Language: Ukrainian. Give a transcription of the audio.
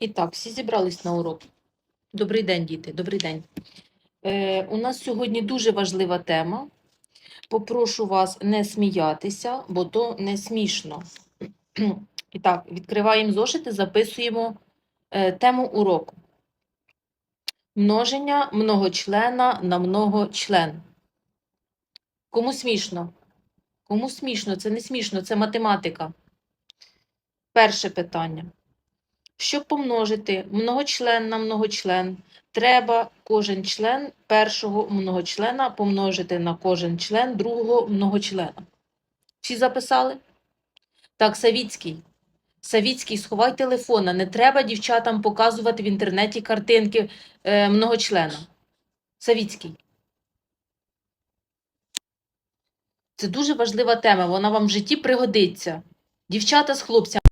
І так, всі зібрались на урок. Добрий день, діти, добрий день. Е, у нас сьогодні дуже важлива тема. Попрошу вас не сміятися, бо то не смішно. І так, відкриваємо зошити, записуємо е, тему уроку. Множення многочлена на многочлен. Кому смішно? Кому смішно? Це не смішно, це математика. Перше питання. Щоб помножити многочлен на многочлен, треба кожен член першого многочлена помножити на кожен член другого многочлена. Всі записали? Так, Савіцький. Савіцький, сховай телефона. Не треба дівчатам показувати в інтернеті картинки е, многочлена. Савіцький. Це дуже важлива тема, вона вам в житті пригодиться. Дівчата з хлопцями.